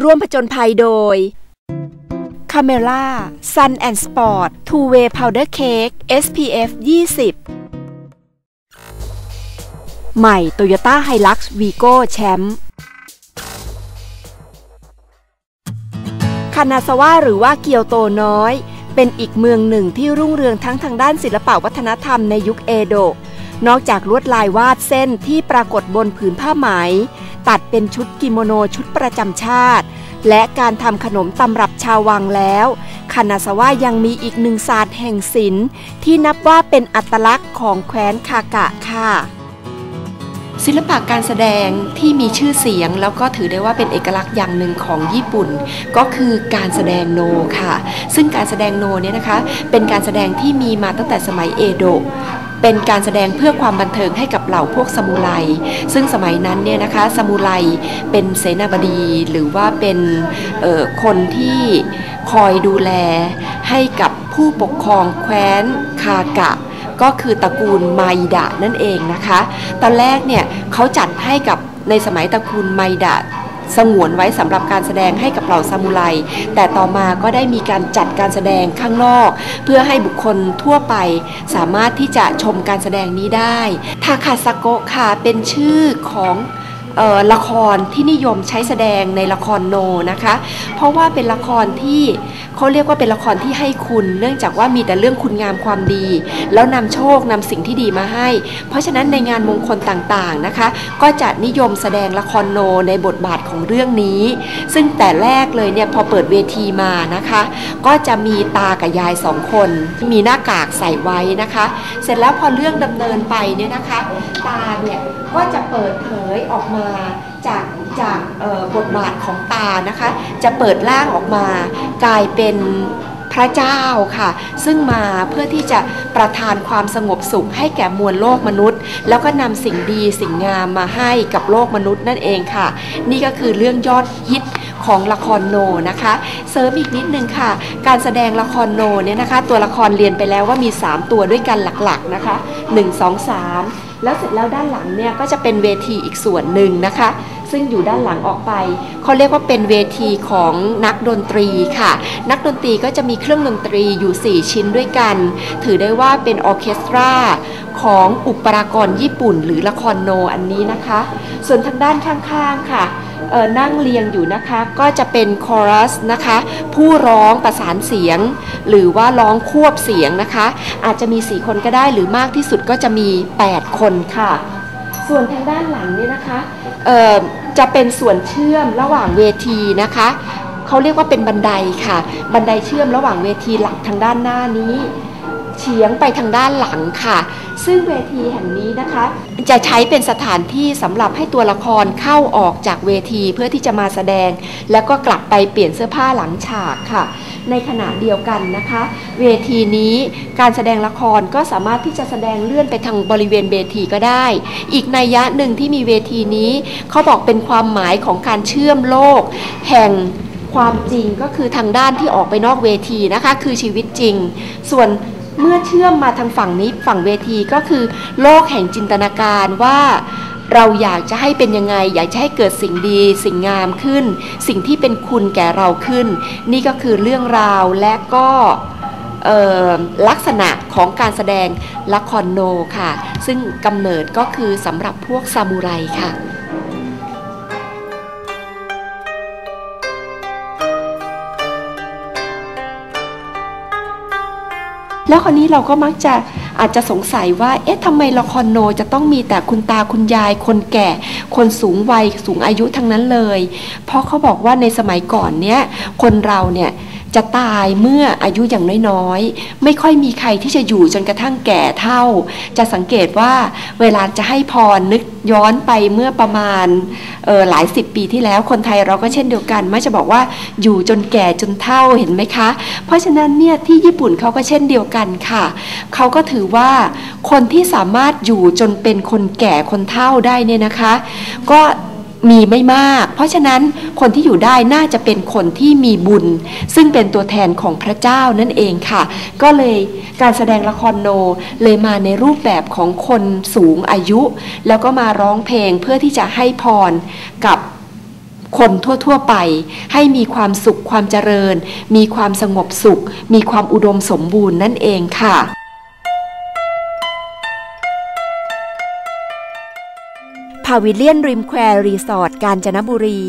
ร่วมผจญภัยโดย c a m e l a Sun and Sport Two Way Powder Cake SPF 20 ใหม่ Toyota Hilux Vigo แชมป์คานาซาวะหรือว่าเกียวโตน้อย เป็นอีกเมืองหนึ่งที่รุ่งเรืองทั้งทางด้านศิลปวัฒนธรรมในยุคเอโดะนอกจากลวดลายวาดเส้นที่ปรากฏบนผืนผ้าไหม ตัดเป็นชุดกิโมโนชุดประจำชาติ และการทำขนมตำรับชาววังแล้วคานาซาวะยังมีอีกหนึ่งศาสตร์แห่งศิลป์ที่นับว่าเป็นอัตลักษณ์ของแคว้นคากะค่ะศิลปะการแสดงที่มีชื่อเสียงแล้วก็ถือได้ว่าเป็นเอกลักษณ์อย่างหนึ่งของญี่ปุ่น ก็คือการแสดงโนค่ะ ซึ่งการแสดงโนเนี่ยนะคะเป็นการแสดงที่มีมาตั้งแต่สมัยเอโดะ เป็นการแสดงเพื่อความบันเทิงให้กับเหล่าพวกซามูไรซึ่งสมัยนั้นเนี่ยนะคะซามูไรเป็นเสนาบดีหรือว่าเป็นคนที่คอยดูแลให้กับผู้ปกครองแคว้นคากะ ก็คือตระกูลไมดะนั่นเองนะคะ ตอนแรกเนี่ยเขาจัดให้กับในสมัยตระกูลไมดะ สงวนไว้สำหรับการแสดงให้กับเหล่าซามูไรแต่ต่อมาก็ได้มีการจัดการแสดงข้างนอก เพื่อให้บุคคลทั่วไปสามารถที่จะชมการแสดงนี้ได้ทาคาซาโกะค่ะเป็นชื่อของ ละครที่นิยมใช้แสดงในละครโนนะคะ เพราะว่าเป็นละครที่เขาเรียกว่าเป็นละครที่ให้คุณ เนื่องจากว่ามีแต่เรื่องคุณงามความดี แล้วนำโชคนำสิ่งที่ดีมาให้ เพราะฉะนั้นในงานมงคลต่างๆนะคะ ก็จะนิยมแสดงละครโนในบทบาทของเรื่องนี้ ซึ่งแต่แรกเลยเนี่ยพอเปิดเวทีมานะคะ ก็จะมีตากับยายสองคน มีหน้ากากใส่ไว้นะคะ เสร็จแล้วพอเรื่องดำเนินไปเนี่ยนะคะ ตาเนี่ยก็จะเปิดเผยออกมาจากจากบทบาทของตานะคะ จะเปิดร่างออกมากลายเป็น พระเจ้าค่ะ ซึ่งมาเพื่อที่จะประทานความสงบสุขให้แก่มวลโลกมนุษย์ แล้วก็นำสิ่งดีสิ่งงามมาให้กับโลกมนุษย์นั่นเองค่ะ นี่ก็คือเรื่องยอดฮิตของละครโนนะคะ เสริมอีกนิดนึงค่ะ การแสดงละครโนเนี่ยนะคะ ตัวละครเรียนไปแล้วว่ามี 3 ตัวด้วยกันหลักๆนะคะ 1 2 3 แล้วเสร็จแล้วด้านหลังเนี่ยก็จะเป็นเวทีอีกส่วนหนึ่งนะคะ ซึ่งอยู่ด้านหลังออกไปเขาเรียกว่าเป็นเวทีของนักดนตรีค่ะ นักดนตรีก็จะมีเครื่องดนตรีอยู่ 4 ชิ้นด้วยกัน ถือได้ว่าเป็นออเคสตราของอุปรากรญี่ปุ่น หรือละครโนอันนี้นะคะ ส่วนทางด้านข้างๆค่ะนั่งเรียงอยู่นะคะก็จะเป็นคอรัสนะคะ ผู้ร้องประสานเสียง หรือว่าร้องควบเสียงนะคะ อาจจะมี 4 คนก็ได้หรือมากที่สุดก็จะมี 8 คนค่ะ ส่วนทางด้านหลังนี่นะคะ จะเป็นส่วนเชื่อมระหว่างเวทีนะคะเขาเรียกว่าเป็นบันไดค่ะ บันไดเชื่อมระหว่างเวทีหลักทางด้านหน้านี้ เฉียงไปทางด้านหลังค่ะ ซึ่งเวทีแห่งนี้นะคะ จะใช้เป็นสถานที่สำหรับให้ตัวละครเข้าออกจากเวทีเพื่อที่จะมาแสดง แล้วก็กลับไปเปลี่ยนเสื้อผ้าหลังฉากค่ะ ในขณะเดียวกันนะคะ เวทีนี้การแสดงละครก็สามารถที่จะแสดงเลื่อนไปทางบริเวณเวทีก็ได้ อีกนัยยะหนึ่งที่มีเวทีนี้เขาบอกเป็นความหมายของการเชื่อมโลก แห่งความจริงก็คือทางด้านที่ออกไปนอกเวทีนะคะ คือชีวิตจริง ส่วน เมื่อเชื่อมมาทางฝั่งนี้ฝั่งเวทีก็คือ โลกแห่งจินตนาการว่าเราอยากจะให้เป็นยังไง อยากจะให้เกิดสิ่งดีสิ่งงามขึ้น สิ่งที่เป็นคุณแก่เราขึ้น นี่ก็คือเรื่องราวและก็ลักษณะของการแสดงละครโนค่ะ ซึ่งกำเนิดก็คือสำหรับพวกซามูไรค่ะ แล้วคราวนี้เราก็มักจะอาจจะสงสัยว่า เอ๊ะทำไมละครโนจะต้องมีแต่คุณตาคุณยาย คนแก่ คนสูงวัยสูงอายุทั้งนั้นเลย เพราะเขาบอกว่าในสมัยก่อนเนี้ยคนเราเนี่ย จะตายเมื่ออายุอย่างน้อยๆ ไม่ค่อยมีใครที่จะอยู่จนกระทั่งแก่เท่า จะสังเกตว่าเวลาจะให้พรนึกย้อนไปเมื่อประมาณหลายสิบปีที่แล้วคนไทยเราก็เช่นเดียวกันไม่จะบอกว่าอยู่จนแก่จนเท่าเห็นไหมคะ เพราะฉะนั้นเนี่ยที่ญี่ปุ่นเขาก็เช่นเดียวกันค่ะเขาก็ถือว่าคนที่สามารถอยู่จนเป็นคนแก่คนเท่าได้เนี่ยนะคะ ก็ มีไม่มาก เพราะฉะนั้นคนที่อยู่ได้น่าจะเป็นคนที่มีบุญ ซึ่งเป็นตัวแทนของพระเจ้านั่นเองค่ะ ก็เลยการแสดงละครโนเลยมาในรูปแบบของคนสูงอายุ แล้วก็มาร้องเพลงเพื่อที่จะให้พรกับคนทั่ว ๆ ไปให้มีความสุขความเจริญ มีความสงบสุข มีความอุดมสมบูรณ์นั่นเองค่ะ พาวิเลียนริมแควรีสอร์ทกาญจนบุรี